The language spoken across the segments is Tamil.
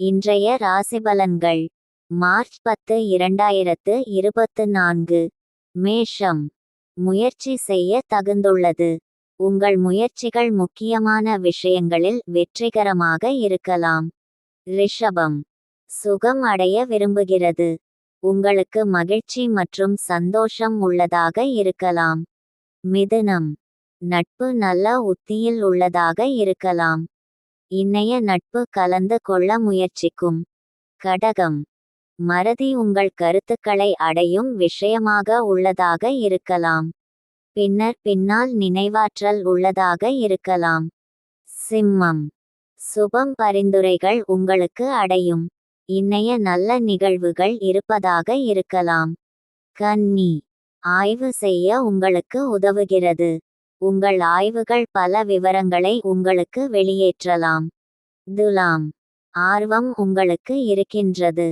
இன்றைய ராசிபலன்கள். மார்ச் பத்து இரண்டாயிரத்து இருபத்து நான்கு. மேஷம். முயற்சி செய்ய தகுந்துள்ளது. உங்கள் முயற்சிகள் முக்கியமான விஷயங்களில் வெற்றிகரமாக இருக்கலாம். ரிஷபம். சுகம் அடைய விரும்புகிறது. உங்களுக்கு மகிழ்ச்சி மற்றும் சந்தோஷம் உள்ளதாக இருக்கலாம். மிதுனம். நட்பு நல்ல உத்தியில் உள்ளதாக இருக்கலாம். இன்னைய நட்பு கலந்து கொள்ள முயற்சிக்கும். கடகம். மறதி உங்கள் கருத்துக்களை அடையும் விஷயமாக உள்ளதாக இருக்கலாம். பின்னர் பின்னால் நினைவாற்றல் உள்ளதாக இருக்கலாம். சிம்மம். சுபம் பரிந்துரைகள் உங்களுக்கு அடையும். இன்னைய நல்ல நிகழ்வுகள் இருப்பதாக இருக்கலாம். கன்னி. ஆய்வு செய்ய உங்களுக்கு உதவுகிறது. உங்கள் ஆய்வுகள் பல விவரங்களை உங்களுக்கு வெளியேற்றலாம். துலாம். ஆர்வம் உங்களுக்கு இருக்கின்றது.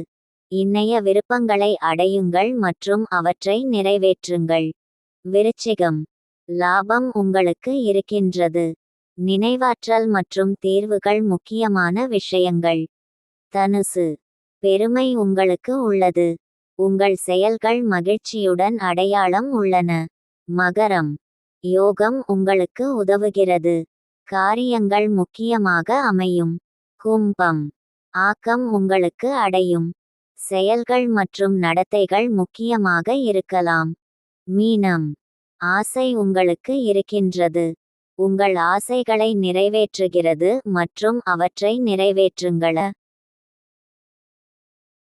இன்னைய விருப்பங்களை அடையுங்கள் மற்றும் அவற்றை நிறைவேற்றுங்கள். விருச்சிகம். லாபம் உங்களுக்கு இருக்கின்றது. நினைவாற்றல் மற்றும் தீர்வுகள் முக்கியமான விஷயங்கள். தனுசு. பெருமை உங்களுக்கு உள்ளது. உங்கள் செயல்கள் மகிழ்ச்சியுடன் அடையாளம் உள்ளன. மகரம். யோகம் உங்களுக்கு உதவுகிறது. காரியங்கள் முக்கியமாக அமையும். கும்பம். ஆக்கம் உங்களுக்கு அடையும். செயல்கள் மற்றும் நடத்தைகள் முக்கியமாக இருக்கலாம். மீனம். ஆசை உங்களுக்கு இருக்கின்றது. உங்கள் ஆசைகளை நிறைவேற்றுகிறது மற்றும் அவற்றை நிறைவேற்றுங்கள.